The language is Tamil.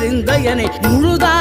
இருந்த என முழுதா